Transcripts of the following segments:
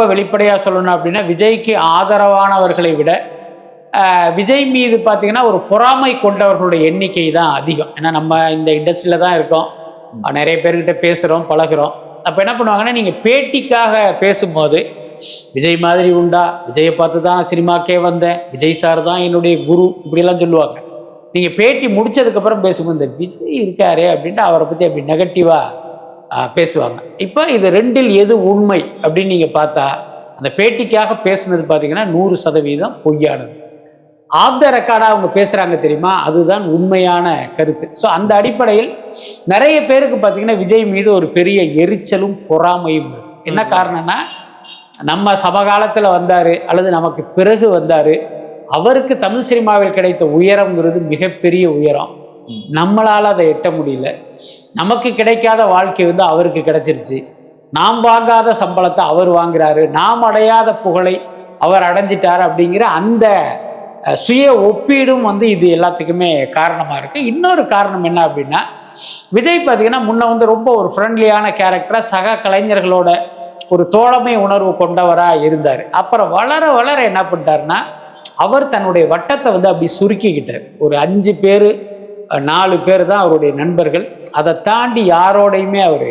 ரொம்ப வெளிப்படையாக சொல்லணும் அப்படின்னா விஜய்க்கு ஆதரவானவர்களை விட விஜய் மீது பார்த்தீங்கன்னா ஒரு பொறாமை கொண்டவர்களுடைய எண்ணிக்கை தான் அதிகம். ஏன்னா நம்ம இந்த இண்டஸ்ட்ரியில் தான் இருக்கோம். நிறைய பேர்கிட்ட பேசுகிறோம் பழகுறோம். அப்போ என்ன பண்ணுவாங்கன்னா நீங்கள் பேட்டிக்காக பேசும்போது விஜய் மாதிரி உண்டா? விஜயை பார்த்து தான் சினிமாக்கே வந்தேன். விஜய் சார் தான் என்னுடைய குரு இப்படியெல்லாம் சொல்லுவாங்க. நீங்கள் பேட்டி முடிச்சதுக்கப்புறம் பேசும்போது இந்த விஜய் இருக்காரே அப்படின்ட்டு அவரை பற்றி அப்படி நெகட்டிவாக பேசுவாங்க. இப்போ இது ரெண்டில் எது உண்மை அப்படின்னு நீங்கள் பார்த்தா அந்த பேட்டிக்காக பேசுனது பார்த்தீங்கன்னா நூறு சதவீதம் பொய்யானது. ஆஃப் த ரெக்கார்டாக அவங்க பேசுகிறாங்க தெரியுமா? அதுதான் உண்மையான கருத்து. ஸோ அந்த அடிப்படையில் நிறைய பேருக்கு பார்த்தீங்கன்னா விஜய் மீது ஒரு பெரிய எரிச்சலும் பொறாமையும். என்ன காரணம்னா நம்ம சமகாலத்தில் வந்தார் அல்லது நமக்கு பிறகு வந்தார் அவருக்கு தமிழ் சினிமாவில் கிடைத்த உயரம்ங்கிறது மிகப்பெரிய உயரம். நம்மளால் அதை எட்ட முடியல. நமக்கு கிடைக்காத வாழ்க்கை வந்து அவருக்கு கிடைச்சிருச்சு. நாம் வாங்காத சம்பளத்தை அவர் வாங்குறாரு. நாம் அடையாத புகழை அவர் அடைஞ்சிட்டார் அப்படிங்கிற அந்த சுய ஒப்பீடும் வந்து இது எல்லாத்துக்குமே காரணமாக இருக்குது இன்னொரு காரணம் என்ன அப்படின்னா விஜய் பார்த்தீங்கன்னா முன்ன வந்து ரொம்ப ஒரு ஃப்ரெண்ட்லியான கேரக்டராக சக கலைஞர்களோட ஒரு தோழமை உணர்வு கொண்டவராக இருந்தார். அப்புறம் வளர வளர என்ன பண்ணிட்டாருன்னா அவர் தன்னுடைய வட்டத்தை வந்து அப்படி சுருக்கிக்கிட்டார். ஒரு அஞ்சு பேர் நாலு பேர் தான் அவருடைய நண்பர்கள். அதை தாண்டி யாரோடையுமே அவர்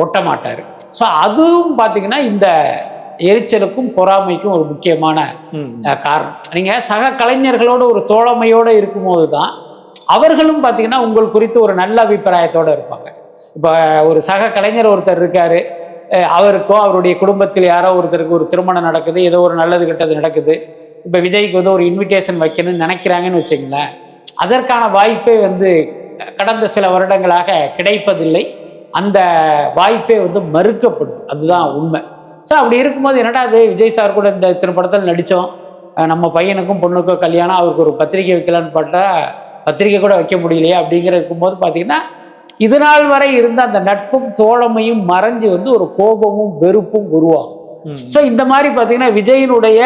ஒட்ட மாட்டார். ஸோ அதுவும் பார்த்தீங்கன்னா இந்த எரிச்சலுக்கும் பொறாமைக்கும் ஒரு முக்கியமான காரணம். நீங்கள் சக கலைஞர்களோட ஒரு தோழமையோடு இருக்கும்போது தான் அவர்களும் பார்த்தீங்கன்னா உங்கள் குறித்து ஒரு நல்ல அபிப்பிராயத்தோடு இருப்பாங்க. இப்போ ஒரு சக கலைஞர் ஒருத்தர் இருக்காரு அவருக்கோ அவருடைய குடும்பத்தில் யாரோ ஒருத்தருக்கு ஒரு திருமணம் நடக்குது ஏதோ ஒரு நல்லது கெட்டது நடக்குது. இப்போ விஜய்க்கு வந்து ஒரு இன்விடேஷன் வைக்கணும்னு நினைக்கிறாங்கன்னு வச்சுங்களேன் அதற்கான வாய்ப்பே வந்து கடந்த சில வருடங்களாக கிடைப்பதில்லை. அந்த வாய்ப்பே வந்து மறுக்கப்படும். அதுதான் உண்மை. ஸோ அப்படி இருக்கும்போது என்னடா அது விஜய் சார் கூட இந்த திரைப்படத்தில் நடித்தோம் நம்ம பையனுக்கும் பொண்ணுக்கும் கல்யாணம் அவருக்கு ஒரு பத்திரிக்கை வைக்கலான்னு பார்த்தா பத்திரிக்கை கூட வைக்க முடியலையே அப்படிங்கிற இருக்கும்போது பார்த்தீங்கன்னா இது நாள் வரை இருந்த அந்த நட்பும் தோழமையும் மறைஞ்சு வந்து ஒரு கோபமும் வெறுப்பும் உருவாகும். ஸோ இந்த மாதிரி பார்த்தீங்கன்னா விஜயினுடைய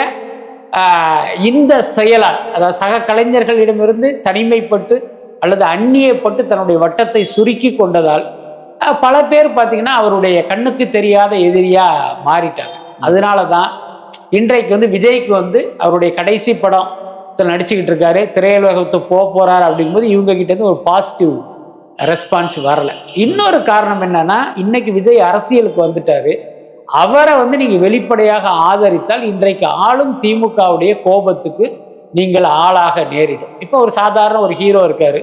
இந்த செயலால் அதாவது சக கலைஞர்களிடமிருந்து தனிமைப்பட்டு அல்லது அந்நியப்பட்டு தன்னுடைய வட்டத்தை சுருக்கி கொண்டதால் பல பேர் பார்த்தீங்கன்னா அவருடைய கண்ணுக்கு தெரியாத எதிரியாக மாறிட்டாங்க. அதனால தான் இன்றைக்கு வந்து விஜய்க்கு வந்து அவருடைய கடைசி படம் நடிச்சுக்கிட்டு இருக்காரு. திரையுலகத்தை போக போகிறார் அப்படிங்கும்போது இவங்க கிட்டேருந்து ஒரு பாசிட்டிவ் ரெஸ்பான்ஸ் வரல. இன்னொரு காரணம் என்னன்னா இன்னைக்கு விஜய் அரசியலுக்கு வந்துட்டாரு. அவரை வந்து நீங்க வெளிப்படையாக ஆதரித்தால் இன்றைக்கு ஆளும் திமுகவுடைய கோபத்துக்கு நீங்கள் ஆளாக நேரிடும். இப்போ ஒரு சாதாரண ஒரு ஹீரோ இருக்காரு.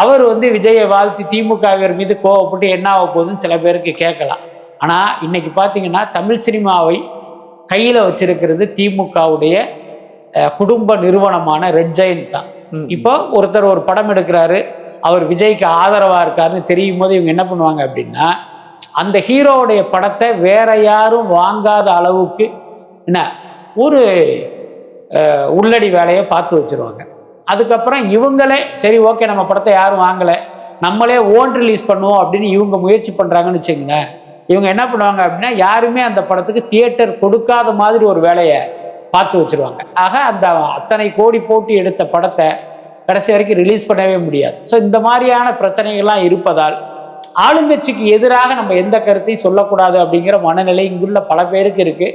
அவர் வந்து விஜயை வாழ்த்தி திமுகவினர் மீது கோவப்பட்டு என்ன ஆக போகுதுன்னு சில பேருக்கு கேட்கலாம். ஆனால் இன்னைக்கு பார்த்தீங்கன்னா தமிழ் சினிமாவை கையில் வச்சிருக்கிறது திமுகவுடைய குடும்ப நிறுவனமான ரெட் ஜெயின் தான். இப்போ ஒருத்தர் ஒரு படம் எடுக்கிறாரு அவர் விஜய்க்கு ஆதரவாக இருக்காருன்னு தெரியும் போது இவங்க என்ன பண்ணுவாங்க அப்படின்னா அந்த ஹீரோவுடைய படத்தை வேற யாரும் வாங்காத அளவுக்கு என்ன ஒரு உள்ளடி வேலையை பார்த்து வச்சிருவாங்க. அதுக்கப்புறம் இவங்களே சரி ஓகே நம்ம படத்தை யாரும் வாங்கலை நம்மளே ஓன் ரிலீஸ் பண்ணுவோம் அப்படின்னு இவங்க முயற்சி பண்ணுறாங்கன்னு வச்சுங்களேன் இவங்க என்ன பண்ணுவாங்க அப்படின்னா யாருமே அந்த படத்துக்கு தியேட்டர் கொடுக்காத மாதிரி ஒரு வேலையை பார்த்து வச்சுருவாங்க. ஆக அந்த அத்தனை கோடி போட்டு எடுத்த படத்தை கடைசி வரைக்கும் ரிலீஸ் பண்ணவே முடியாது. ஸோ இந்த மாதிரியான பிரச்சனைகள்லாம் இருப்பதால் ஆளுங்கட்சிக்கு எதிராக நம்ம எந்த கருத்தையும் சொல்லக்கூடாது அப்படிங்கிற மனநிலை இங்குள்ள பல பேருக்கு இருக்கு.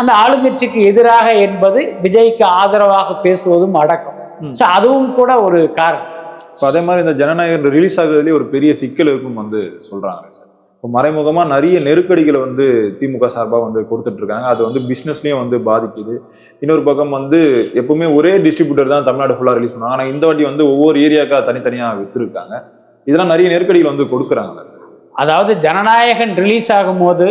அந்த ஆளுங்கட்சிக்கு எதிராக என்பது விஜய்க்கு ஆதரவாக பேசுவதும் அடக்கம். ஸோ அதுவும் கூட ஒரு காரணம். இப்போ அதே மாதிரி இந்த ஜனநாயகம் ரிலீஸ் ஆகுறதுலேயே ஒரு பெரிய சிக்கல் இருக்கும் வந்து சொல்றாங்க சார். இப்போ மறைமுகமா நிறைய நெருக்கடிகளை வந்து திமுக சார்பாக வந்து கொடுத்துட்டு இருக்காங்க. அது வந்து பிஸ்னஸ்லயும் வந்து பாதிக்குது. இன்னொரு பக்கம் வந்து எப்பவுமே ஒரே டிஸ்ட்ரிபியூட்டர் தான் தமிழ்நாடு ஃபுல்லாக ரிலீஸ் பண்ணுவாங்க. ஆனால் இந்த வாட்டி வந்து ஒவ்வொரு ஏரியாக்கா தனித்தனியாக வித்துருக்காங்க. இதெல்லாம் நிறைய நெருக்கடிகள் வந்து கொடுக்குறாங்க. அதாவது ஜனநாயகன் ரிலீஸ் ஆகும்போது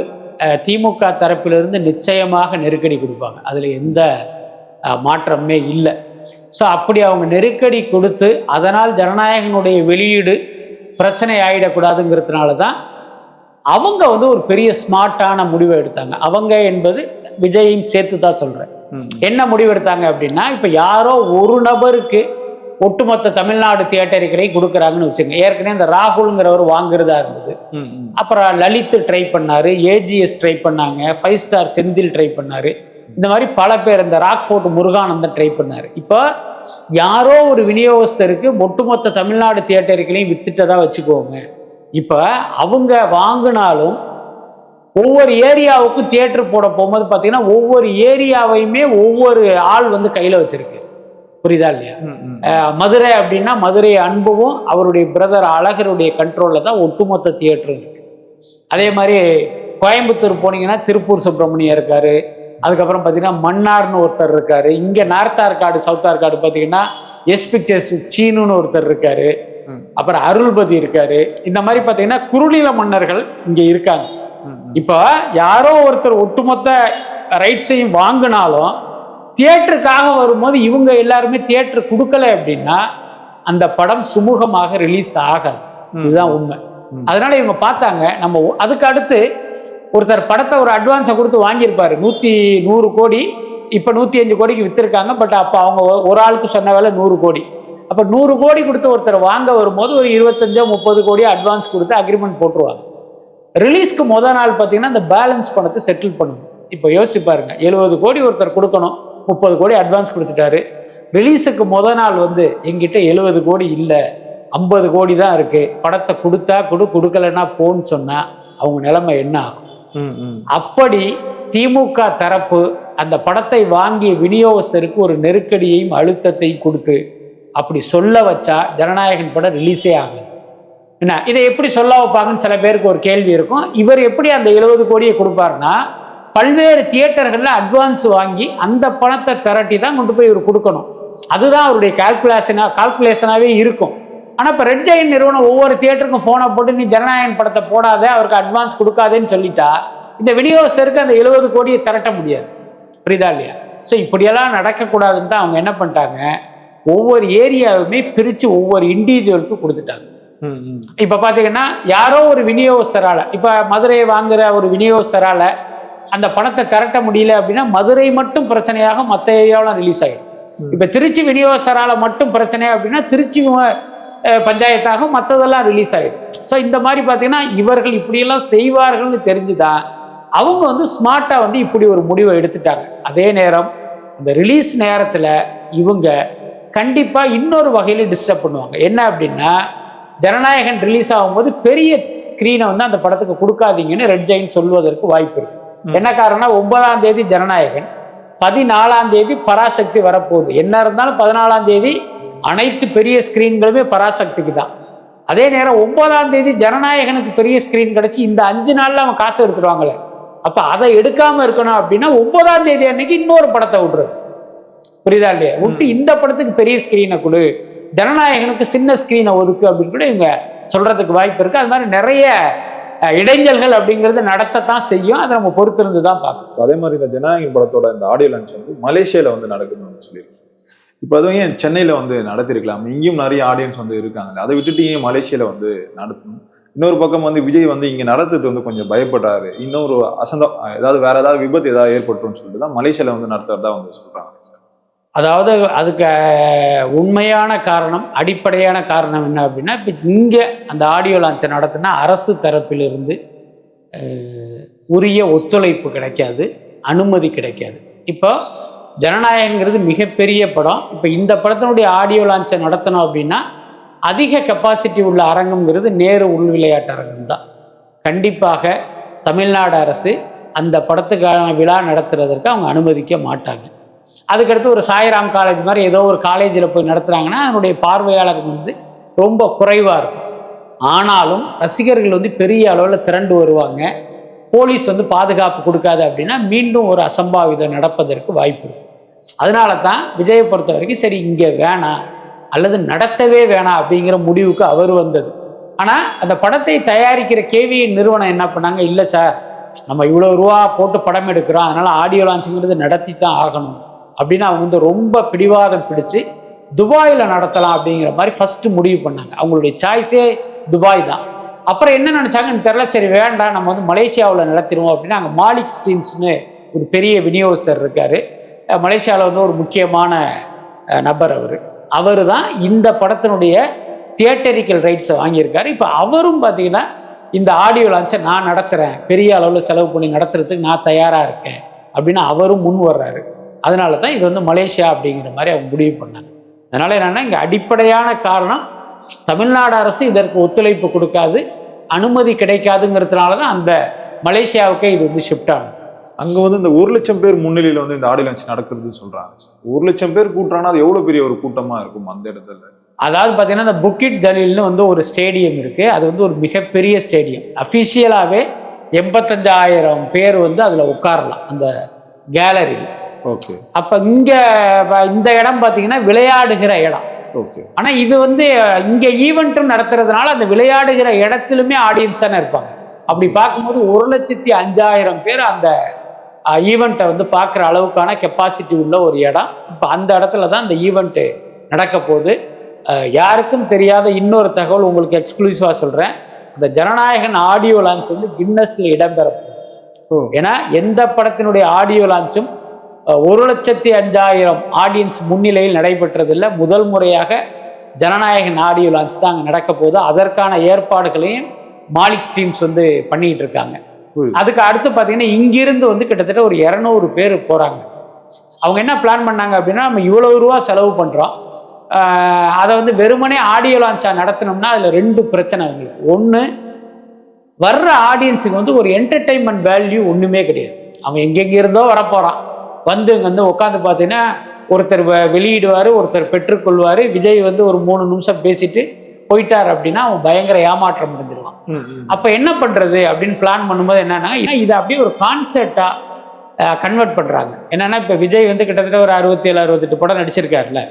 திமுக தரப்பிலிருந்து நிச்சயமாக நெருக்கடி கொடுப்பாங்க. அதில் எந்த மாற்றமே இல்லை. ஸோ அப்படி அவங்க நெருக்கடி கொடுத்து அதனால் ஜனநாயகனுடைய வெளியீடு பிரச்சனை ஆகிடக்கூடாதுங்கிறதுனால தான் அவங்க வந்து ஒரு பெரிய ஸ்மார்ட்டான முடிவை எடுத்தாங்க. அவங்க என்பது விஜயும் சேர்த்து தான் சொல்கிறேன் என்ன முடிவு எடுத்தாங்க அப்படின்னா இப்போ யாரோ ஒரு நபருக்கு ஒட்டுமொத்த தமிழ்நாடு தியேட்டருக்கடை கொடுக்குறாங்கன்னு வச்சுங்க. ஏற்கனவே இந்த ராகுல்ங்கிறவர் வாங்குறதா இருந்தது. அப்புறம் லலித் ட்ரை பண்ணாரு ஏஜிஎஸ் ட்ரை பண்ணாங்க ஃபைவ் ஸ்டார் செந்தில் ட்ரை பண்ணாரு. இந்த மாதிரி பல பேர் இந்த ராக்ஃபோர்ட் முருகானந்தன் ட்ரை பண்ணாரு. இப்போ யாரோ ஒரு விநியோகஸ்தருக்கு ஒட்டுமொத்த தமிழ்நாடு தியேட்டருக்களையும் வித்துட்டதா வச்சுக்கோங்க. இப்போ அவங்க வாங்கினாலும் ஒவ்வொரு ஏரியாவுக்கும் தியேட்டர் போட போகும்போது பார்த்தீங்கன்னா ஒவ்வொரு ஏரியாவையுமே ஒவ்வொரு ஆள் வந்து கையில் வச்சிருக்கு. புரியுதா இல்லையா? மதுரை அப்படின்னா மதுரை அன்பும் அவருடைய பிரதர் அழகருடைய கண்ட்ரோலில் தான் ஒட்டுமொத்த தியேட்டரும் இருக்கு. அதே மாதிரி கோயம்புத்தூர் போனீங்கன்னா திருப்பூர் சுப்பிரமணியம் இருக்காரு. அதுக்கப்புறம் பார்த்தீங்கன்னா மன்னார்னு ஒருத்தர் இருக்காரு. இங்கே நார்த் ஆர்காடு சவுத் ஆர்காடு பார்த்தீங்கன்னா எஸ் பிக்சர்ஸ் சீனுன்னு ஒருத்தர் இருக்காரு. அப்புறம் அருள்பதி இருக்காரு. இந்த மாதிரி பார்த்தீங்கன்னா குறுநில மன்னர்கள் இங்கே இருக்காங்க. இப்போ யாரோ ஒருத்தர் ஒட்டுமொத்த ரைட்ஸையும் வாங்கினாலும் தியேட்டருக்காக வரும்போது இவங்க எல்லாருமே தியேட்டர் கொடுக்கல அப்படின்னா அந்த படம் சுமூகமாக ரிலீஸ் ஆகாது. இதுதான் உண்மை. அதனால இவங்க பார்த்தாங்க நம்ம அதுக்கு அடுத்து ஒருத்தர் படத்தை ஒரு அட்வான்ஸை கொடுத்து வாங்கியிருப்பாரு. நூற்றி நூறு கோடி இப்போ நூற்றி அஞ்சு கோடிக்கு விற்றுருக்காங்க பட் அப்போ அவங்க ஒரு ஆளுக்கு சொன்ன வேலை நூறு கோடி. அப்போ நூறு கோடி கொடுத்து ஒருத்தர் வாங்க வரும்போது ஒரு இருபத்தஞ்சோ முப்பது கோடி அட்வான்ஸ் கொடுத்து அக்ரிமெண்ட் போட்டுருவாங்க. ரிலீஸ்க்கு முத நாள் பார்த்தீங்கன்னா அந்த பேலன்ஸ் பணத்தை செட்டில் பண்ணணும். இப்போ யோசிச்சு பாருங்க எழுபது கோடி ஒருத்தர் கொடுக்கணும். முப்பது கோடி அட்வான்ஸ் கொடுத்துட்டாரு. ரிலீஸுக்கு முத நாள் வந்து எங்கிட்ட எழுபது கோடி இல்லை. ஐம்பது கோடி தான் இருக்கு. படத்தை கொடுத்தா கொடு கொடுக்கலன்னா போன்னு சொன்னா அவங்க நிலைமை என்ன ஆகும். அப்படி திமுக தரப்பு அந்த படத்தை வாங்கிய விநியோகஸ்தருக்கு ஒரு நெருக்கடியையும் அழுத்தத்தையும் கொடுத்து அப்படி சொல்ல வச்சா ஜனநாயகன் படம் ரிலீஸே ஆகுது. என்ன? இதை எப்படி சொல்ல வைப்பாங்கன்னு சில பேருக்கு ஒரு கேள்வி இருக்கும். இவர் எப்படி அந்த எழுபது கோடியை கொடுப்பாருன்னா பல்வேறு தியேட்டர்களில் அட்வான்ஸ் வாங்கி அந்த பணத்தை திரட்டி தான் கொண்டு போய் இவர் கொடுக்கணும். அதுதான் அவருடைய கால்குலேஷனாக கால்குலேஷனாகவே இருக்கும். ஆனால் இப்போ ரெட் ஜெயின் நிறுவனம் ஒவ்வொரு தியேட்டருக்கும் ஃபோனை போட்டு நீ ஜனநாயகன் படத்தை போடாத அவருக்கு அட்வான்ஸ் கொடுக்காதேன்னு சொல்லிட்டா இந்த விநியோகஸ்தருக்கு அந்த எழுபது கோடியை திரட்ட முடியாது. புரியுதா இல்லையா? ஸோ இப்படியெல்லாம் நடக்கக்கூடாதுன்னு தான் அவங்க என்ன பண்ணிட்டாங்க? ஒவ்வொரு ஏரியாவுமே பிரித்து ஒவ்வொரு இண்டிவிஜுவலுக்கு கொடுத்துட்டாங்க. இப்போ பார்த்தீங்கன்னா யாரோ ஒரு விநியோகஸ்தரால இப்போ மதுரையை வாங்குற ஒரு விநியோகஸ்தரால அந்த பணத்தை திரட்ட முடியல அப்படின்னா மதுரை மட்டும் பிரச்சனையாக மற்ற ஏரியாவெலாம் ரிலீஸ் ஆகிடும். இப்போ திருச்சி விநியோகஸ்தரால மட்டும் பிரச்சனை அப்படின்னா திருச்சி பஞ்சாயத்தாக மற்றதெல்லாம் ரிலீஸ் ஆகிடும் ஸோ இந்த மாதிரி பார்த்தீங்கன்னா இவர்கள் இப்படியெல்லாம் செய்வார்கள்னு தெரிஞ்சுதான் அவங்க வந்து ஸ்மார்ட்டாக வந்து இப்படி ஒரு முடிவை எடுத்துட்டாங்க அதே நேரம் இந்த ரிலீஸ் நேரத்தில் இவங்க கண்டிப்பாக இன்னொரு வகையில் டிஸ்டர்ப் பண்ணுவாங்க என்ன அப்படின்னா ஜனநாயகன் ரிலீஸ் ஆகும்போது பெரிய ஸ்க்ரீனை வந்து அந்த படத்துக்கு கொடுக்காதீங்கன்னு ரெட் ஜெயின் சொல்வதற்கு வாய்ப்பு இருக்கு ம். என்ன காரணம்னா ஒன்பதாம் தேதி ஜனநாயகன் பதினாலாம் தேதி பராசக்தி வரப்போகுது. என்ன இருந்தாலும் பதினாலாம் தேதி அனைத்து பெரிய ஸ்க்ரீன்களுமே பராசக்திக்கு தான். அதே நேரம் ஒன்பதாம் தேதி ஜனநாயகனுக்கு பெரிய ஸ்க்ரீன் கிடைச்சி இந்த அஞ்சு நாள்ல அவன் காசு எடுத்துருவாங்களே அப்ப அதை எடுக்காம இருக்கணும் அப்படின்னா ஒன்பதாம் தேதி அன்னைக்கு இன்னொரு படத்தை விடுறது புரியுதா இல்லையா? விட்டு இந்த படத்துக்கு பெரிய ஸ்க்ரீனை கொடு. ஜனநாயகனுக்கு சின்ன ஸ்க்ரீனை ஒதுக்கு அப்படின்னு கூட இவங்க சொல்றதுக்கு வாய்ப்பு இருக்கு. அது மாதிரி நிறைய இடைஞ்சல்கள் அப்படிங்கிறது நடத்தத்தான் செய்யும். அதை நம்ம பொறுத்திருந்து தான் பார்க்கணும். அதே மாதிரி இந்த ஜனநாயகன் படத்தோட இந்த ஆடியோ லான்ச் வந்து மலேசியாவில் வந்து நடக்கணும்னு சொல்லியிருக்காங்க இப்போ அதுவும் ஏன் சென்னையில் வந்து நடத்திருக்கலாம் இங்கேயும் நிறைய ஆடியன்ஸ் வந்து இருக்காங்க. அதை விட்டுட்டு ஏன் மலேசியாவில் வந்து நடத்தணும்? இன்னொரு பக்கம் வந்து விஜய் வந்து இங்கே நடத்துறது வந்து கொஞ்சம் பயப்படுறாரு இன்னொரு அசந்தம் ஏதாவது வேற ஏதாவது விபத்து ஏதாவது ஏற்பட்டுருன்னு சொல்லிட்டு தான் மலேசியாவில் வந்து நடத்துறதா வந்து சொல்கிறாங்க சார் அதாவது அதுக்கு உண்மையான காரணம் அடிப்படையான காரணம் என்ன அப்படின்னா இப்போ இங்கே அந்த ஆடியோ லான்ச்சை நடத்தினா அரசு தரப்பிலிருந்து உரிய ஒத்துழைப்பு கிடைக்காது அனுமதி கிடைக்காது. இப்போ ஜனநாயகங்கிறது மிகப்பெரிய படம். இப்போ இந்த படத்தினுடைய ஆடியோ லான்ச்சை நடத்தணும் அப்படின்னா அதிக கெப்பாசிட்டி உள்ள அரங்கம்ங்கிறது நேரு உள் விளையாட்டு அரங்கம் தான். கண்டிப்பாக தமிழ்நாடு அரசு அந்த படத்துக்கான விழா நடத்துறதற்கு அவங்க அனுமதிக்க மாட்டாங்க. அதுக்கடுத்து ஒரு சாய்ராம் காலேஜ் மாதிரி ஏதோ ஒரு காலேஜில் போய் நடத்துகிறாங்கன்னா அதனுடைய பார்வையாளர் வந்து ரொம்ப குறைவாக இருக்கும். ஆனாலும் ரசிகர்கள் வந்து பெரிய அளவில் திரண்டு வருவாங்க. போலீஸ் வந்து பாதுகாப்பு கொடுக்காது அப்படின்னா மீண்டும் ஒரு அசம்பாவிதம் நடப்பதற்கு வாய்ப்பு அதனால தான் விஜயை பொறுத்த வரைக்கும் சரி இங்கே வேணாம் அல்லது நடத்தவே வேணாம் அப்படிங்கிற முடிவுக்கு அவர் வந்தது. ஆனால் அந்த படத்தை தயாரிக்கிற கேவி நிறுவனம் என்ன பண்ணாங்க? இல்லை சார் நம்ம இவ்வளோ ரூபா போட்டு படம் எடுக்கிறோம் அதனால் ஆடியோ லான்ச்சுங்கிறது நடத்தி தான் ஆகணும். அப்படின்னு அவங்க வந்து ரொம்ப பிடிவாதம் பிடிச்சு துபாயில் நடத்தலாம் அப்படிங்கிற மாதிரி ஃபஸ்ட்டு முடிவு பண்ணாங்க. அவங்களுடைய சாய்ஸே துபாய் தான். அப்புறம் என்ன நினச்சாங்கன்னு தெரில சரி வேண்டாம் நம்ம வந்து மலேசியாவில் நடத்திடுவோம் அப்படின்னா அங்கே மாலிக் ஸ்ட்ரீம்ஸ்னு ஒரு பெரிய விநியோகஸ்தர் இருக்கார். மலேசியாவில் வந்து ஒரு முக்கியமான நபர் அவர். அவர் தான் இந்த படத்தினுடைய தியேட்டரிக்கல் ரைட்ஸை வாங்கியிருக்காரு. இப்போ அவரும் பார்த்தீங்கன்னா இந்த ஆடியோ லான்ச்சை நான் நடத்துகிறேன் பெரிய அளவில் செலவு பண்ணி நடத்துறதுக்கு நான் தயாராக இருக்கேன். அப்படின்னு அவரும் முன் வர்றாரு. அதனால தான் இது வந்து மலேசியா அப்படிங்கிற மாதிரி அவங்க முடிவு பண்ணாங்க. அதனால என்னன்னா இங்கே அடிப்படையான காரணம் தமிழ்நாடு அரசு இதற்கு ஒத்துழைப்பு கொடுக்காது அனுமதி கிடைக்காதுங்கிறதுனால தான் அந்த மலேசியாவுக்கே இது வந்து ஷிஃப்ட் ஆகும் அங்க வந்து இந்த ஒரு லட்சம் பேர் முன்னிலையில வந்து இந்த ஆடி லான்ச் நடக்குதுன்னு சொல்றாங்க. சார் ஒரு லட்சம் பேர் கூட்டுறாங்கன்னா அது எவ்வளவு பெரிய ஒரு கூட்டமா இருக்கும் அந்த இடத்துல? அதாவது பார்த்தீங்கன்னா இந்த புக்கிட் ஜலீல்னு வந்து ஒரு ஸ்டேடியம் இருக்குது அது வந்து ஒரு மிகப்பெரிய ஸ்டேடியம் அஃபிஷியலாகவே எண்பத்தஞ்சாயிரம் பேர் வந்து அதில் உட்காரலாம் அந்த கேலரியில் ஓகே. அப்போ இங்கே இந்த இடம் பார்த்தீங்கன்னா விளையாடுகிற இடம். ஓகே. ஆனால் இது வந்து இங்கே ஈவெண்ட்டும் நடத்துறதுனால அந்த விளையாடுகிற இடத்துலுமே ஆடியன்ஸ் தானே இருப்பாங்க. அப்படி பார்க்கும்போது ஒரு லட்சத்தி அஞ்சாயிரம் பேர் அந்த ஈவெண்ட்டை வந்து பார்க்குற அளவுக்கான கெப்பாசிட்டி உள்ள ஒரு இடம். இப்போ அந்த இடத்துல தான் இந்த ஈவெண்ட்டு நடக்க போகுது. யாருக்கும் தெரியாத இன்னொரு தகவல் உங்களுக்கு எக்ஸ்க்ளூசிவாக சொல்கிறேன் அந்த ஜனநாயகன் ஆடியோ லான்ச் வந்து கின்னஸில் இடம்பெறும். ஏன்னா எந்த படத்தினுடைய ஆடியோ லான்ச்சும் ஒரு லட்சத்தி அஞ்சாயிரம் ஆடியன்ஸ் முன்னிலையில் நடைபெற்றதில்லை. முதல் முறையாக ஜனநாயகன் ஆடியோ லான்ச் தான் அங்கே நடக்க போகுது. அதற்கான ஏற்பாடுகளையும் மாலிக் ஸ்ட்ரீம்ஸ் வந்து பண்ணிட்டு இருக்காங்க. அதுக்கு அடுத்து பார்த்தீங்கன்னா இங்கிருந்து வந்து கிட்டத்தட்ட ஒரு இரநூறு பேர் போகிறாங்க அவங்க என்ன பிளான் பண்ணாங்க அப்படின்னா நம்ம இவ்வளவு ரூபா செலவு பண்ணுறோம் அதை வந்து வெறுமனே ஆடியோ லான்ச்சாக நடத்தினோம்னா அதில் ரெண்டு பிரச்சனை அவங்களுக்கு. ஒன்று வர்ற ஆடியன்ஸுக்கு வந்து ஒரு என்டர்டைன்மெண்ட் வேல்யூ ஒன்றுமே கிடையாது. அவன் எங்கெங்க இருந்தோ வரப்போகிறான் வந்து இங்கே வந்து உட்காந்து பார்த்தீங்கன்னா ஒருத்தர் வெளியிடுவார் ஒருத்தர் பெற்றுக்கொள்வார். விஜய் வந்து ஒரு மூணு நிமிஷம் பேசிட்டு போயிட்டார் அப்படின்னா அவன் பயங்கர ஏமாற்றம் ம். அப்போ என்ன பண்ணுறது அப்படின்னு பிளான் பண்ணும்போது என்னன்னா இதை அப்படியே ஒரு கான்செப்டாக கன்வெர்ட் பண்ணுறாங்க என்னன்னா இப்போ விஜய் வந்து கிட்டத்தட்ட ஒரு அறுபத்தேழு அறுபத்தெட்டு படம் நடிச்சிருக்காருல்ல.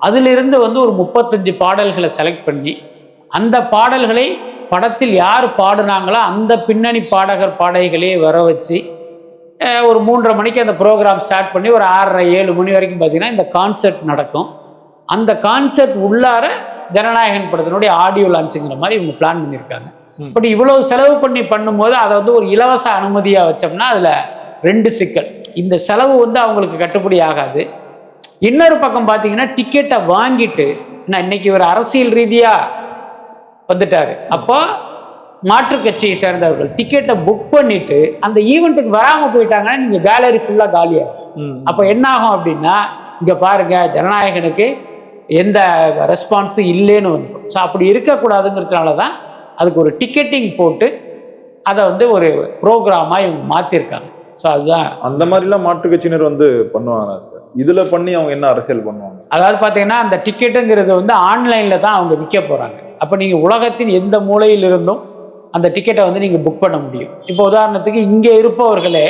அதிலிருந்து வந்து ஒரு முப்பத்தஞ்சு பாடல்களை செலக்ட் பண்ணி அந்த பாடல்களை படத்தில் யார் பாடுனாங்களோ அந்த பின்னணி பாடகர் பாடகிகளே வர வச்சு ஒரு மூன்றரை மணிக்கு அந்த ப்ரோக்ராம் ஸ்டார்ட் பண்ணி ஒரு ஆறரை ஏழு மணி வரைக்கும் பார்த்தீங்கன்னா இந்த கான்செர்ட் நடக்கும். அந்த கான்செர்ட் உள்ளார ஜனநாயகன் படத்தினுடைய ஆடியோ லான்ச்சுங்கிற மாதிரி இவங்க பிளான் பண்ணியிருக்காங்க. பட் இவ்வளவு செலவு பண்ணி பண்ணும்போது அதை வந்து ஒரு இலவச அனுமதியாக வச்சோம்னா அதில் ரெண்டு சிக்கல். இந்த செலவு வந்து அவங்களுக்கு கட்டுப்படி ஆகாது. இன்னொரு பக்கம் பார்த்தீங்கன்னா டிக்கெட்டை வாங்கிட்டு நான் இன்னைக்கு ஒரு அரசியல் ரீதியாக வந்துட்டாரு. அப்போ மாற்றுக் கட்சியை சேர்ந்தவர்கள். டிக்கெட்டை புக் பண்ணிட்டு அந்த ஈவெண்ட்டுக்கு வராமல் போயிட்டாங்கன்னா நீங்கள் கேலரி ஃபுல்லாக காலியாகும். அப்போ என்ன ஆகும் அப்படின்னா இங்கே பாருங்க ஜனநாயகனுக்கு எந்த ரெஸ்பான்ஸும் இல்லைன்னு வந்துடும். ஸோ அப்படி இருக்கக்கூடாதுங்கிறதுனால தான் அதுக்கு ஒரு டிக்கெட்டிங் போட்டு அதை வந்து ஒரு ப்ரோக்ராமாக இவங்க மாற்றிருக்காங்க ஸோ அதுதான். அந்த மாதிரிலாம் மாற்று கட்சியினர் வந்து பண்ணுவாங்க சார் இதுல பண்ணி அவங்க என்ன அரசியல் பண்ணுவாங்க? அதாவது பார்த்தீங்கன்னா அந்த டிக்கெட்டுங்கிறது வந்து ஆன்லைனில் தான் அவங்க விற்க போகிறாங்க அப்போ நீங்கள் உலகத்தின் எந்த மூலையில் இருந்தும் அந்த டிக்கெட்டை வந்து நீங்கள் புக் பண்ண முடியும். இப்போ உதாரணத்துக்கு இங்கே இருப்பவர்களே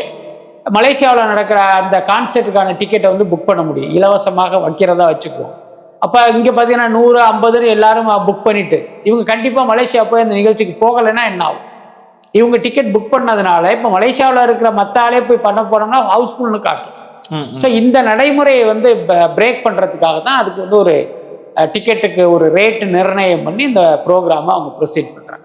மலேசியாவில் நடக்கிற அந்த கான்செர்ட்டுக்கான டிக்கெட்டை வந்து புக் பண்ண முடியும். இலவசமாக வைக்கிறதா வச்சுக்குவோம். அப்போ இங்கே பார்த்தீங்கன்னா நூறு ஐம்பதுன்னு எல்லாரும் புக் பண்ணிட்டு இவங்க கண்டிப்பாக மலேசியா போய் அந்த நிகழ்ச்சிக்கு போகலைன்னா என்ன ஆகும்? இவங்க டிக்கெட் புக் பண்ணதுனால இப்போ மலேசியாவில் இருக்கிற மற்ற ஆளே போய் பண்ண போனோம்னா ஹவுஸ்ஃபுல்னு காட்டும். ஸோ இந்த நடைமுறையை வந்து பிரேக் பண்ணுறதுக்காக தான் அதுக்கு வந்து ஒரு டிக்கெட்டுக்கு ஒரு ரேட்டு நிர்ணயம் பண்ணி இந்த ப்ரோக்ராமை அவங்க ப்ரொசீட் பண்ணுறாங்க